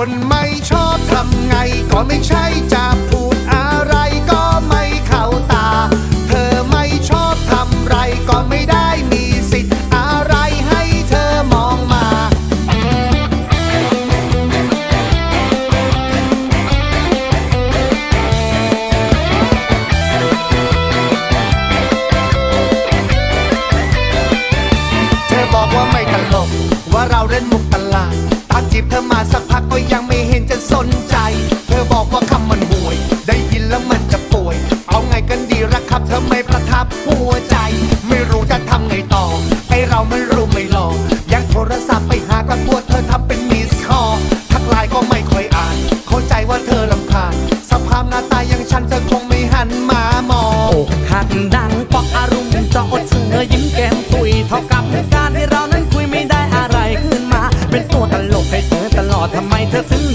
คนไม่ชอบทำไงก็ไม่ใช่จะพูดอะไรก็ไม่เข้าตา เธอไม่ชอบทำไรก็ไม่ได้มีสิทธิ์อะไรให้เธอมองมา เธอบอกว่าไม่ตลกว่าเราเล่นมุกตลาดตามจีบเธอมา สนใจ เธอบอกว่าคำมันห่วย ได้ยินแล้วมันจะป่วย เอาไงกันดีละครับเธอไม่ประทับหัวใจ ไม่รู้จะทำไงต่อ ไอเรามันรู้ไม่หลอกยังโทรศัพท์ไปหาก็กลัวเธอทำเป็นมิสคอทักไลน์ก็ไม่ค่อยอ่าน เข้าใจว่าเธอลำคาญสภาพหน้าตาอย่างฉันเธอคงไม่หันมามองอกหักดังปอกอารมณ์เจาะเธอยิ้มแก้มตุยเท่ากับการที่เรานั้นคุยไม่ได้อะไรขึ้นมา เป็นตัวตลกให้เธอตลอดทำไมเธอถึง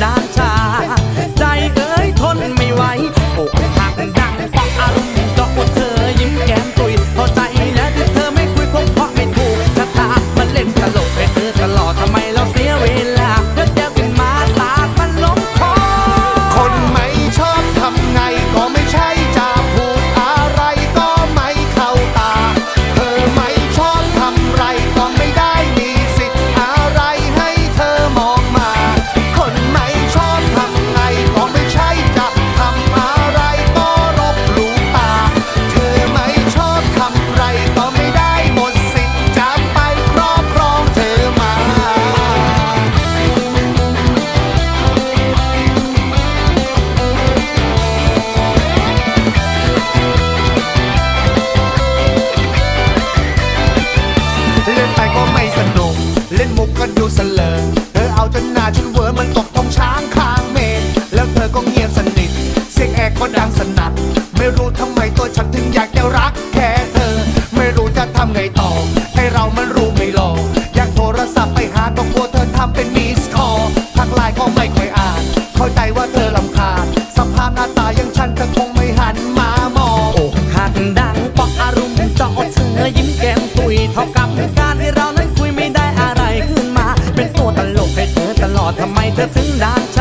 ดังสนัดไม่รู้ทำไมตัวฉันถึงอยากจะรักแค่เธอ ไม่รู้จะทำไงต่อ ให้เรามันรู้ไม่หลอกอยากโทรศัพท์ไปหาก็กลัวเธอทำเป็นมิสคอลทักไลน์ก็ไม่ค่อยอ่าน เข้าใจว่าเธอลำคาญสภาพหน้าตาย่างฉันเธอคงไม่หันมามองอกหักดังปอกอารมณ์จาะเธอยิ้มแก้มตุยเท่ากับการที่เรานั้นคุยไม่ได้อะไรขึ้นมา เป็นตัวตลกให้เธอตลอดทำไมเธอถึงด่างชา